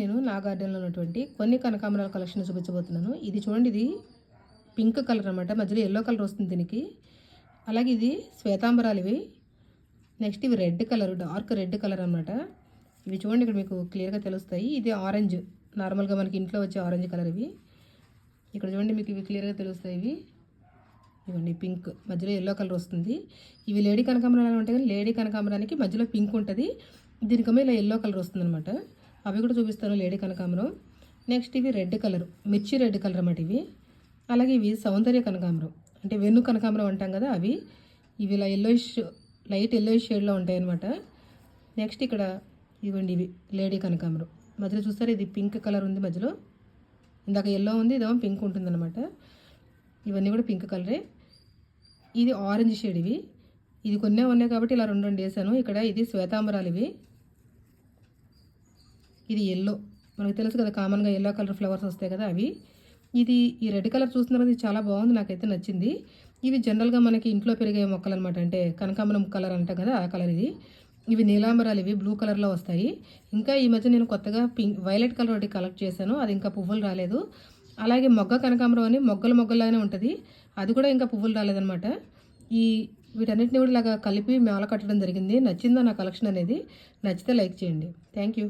నేను నా గార్డెన్లో ఉన్నటువంటి కొన్ని కనకాంబరాల కలెక్షన్ చూపించబోతున్నాను. ఇది చూడండి ఇది పింక్ కలర్ అనమాట మధ్యలో ఎల్లో కలర్ వస్తుంది దీనికి. అలాగే ఇది శ్వేతాంబరాలు ఇవి. నెక్స్ట్ ఇవి red colour dark red colour అనమాట ఇవి చూడండి ఇక్కడ మీకు క్లియర్గా తెలుస్తాయి. ఇది ఆరెంజ్ నార్మల్గా మనకి ఇంట్లో వచ్చే ఆరెంజ్ కలర్ ఇవి. ఇక్కడ చూడండి మీకు ఇవి క్లియర్గా తెలుస్తాయి ఇవి. ఇవ్వండి పింక్. మధ్యలో ఎల్లో కలర్ వస్తుంది. ఇవి లేడీ కనకాంబరాలు ఉంటాయి కానీ లేడీ కనకాంబరానికి మధ్యలో పింక్ ఉంటుంది. దీనికమే ఇలా ఎల్లో కలర్ వస్తుంది అనమాట అవి కూడా చూపిస్తాను లేడీ కనకాంబరం. నెక్స్ట్ ఇవి రెడ్ కలర్. మిర్చి రెడ్ కలర్ అన్నమాట ఇవి. అలాగే ఇవి సౌందర్య కనకాంబరం. అంటే వెన్ను కనకాంబరం అంటాం కదా అవి. ఇవి ఇలా ఎల్లోయిష్ లైట్ ఎల్లోయిష్ షేడ్లో ఉంటాయి అనమాట నెక్స్ట్ ఇక్కడ ఇవ్వండి ఇవి లేడీ కనకాంబరం. మధ్యలో చూస్తారు? ఇది పింక్ కలర్ ఉంది మధ్యలో. ఇందాక ఎల్లో ఉంది ఇదేమో పింక్ ఉంటుందన్నమాట. ఇవన్నీ కూడా పింక్ కలరే ఇది ఆరెంజ్ షేడ్ ఇవి. ఇది కొన్నే ఉన్నాయి కాబట్టి ఇలా రెండు రెండు వేసాను. ఇక్కడ ఇది శ్వేతాంబరాలు ఇవి. ఇది ఎల్లో మనకు తెలుసు కదా కామన్గా ఎల్లో కలర్ ఫ్లవర్స్ వస్తాయి కదా అవి. ఇది ఈ రెడ్ కలర్ చూస్తున్నారు ఇది చాలా బాగుంది నాకైతే నచ్చింది. ఇవి జనరల్గా మనకి ఇంట్లో పెరిగే మొక్కలు అనమాట అంటే కనకాంబరం కలర్ అంటాం కదా ఆ కలర్ ఇది. ఇవి నీలాంబరాలు ఇవి బ్లూ కలర్లో వస్తాయి. ఇంకా ఈ మధ్య నేను కొత్తగా పింక్ వైలెట్ కలర్ ఒకటి కలెక్ట్ చేశాను అది ఇంకా పువ్వులు రాలేదు. అలాగే మొగ్గ కనకాంబరం అని మొగ్గలు మొగ్గలానే ఉంటుంది. అది కూడా ఇంకా పువ్వులు రాలేదనమాట ఈ వీటన్నిటిని కూడా ఇలాగా కలిపి మేల కట్టడం జరిగింది. నచ్చిందా నా కలెక్షన్ అనేది? నచ్చితే లైక్ చేయండి. Thank you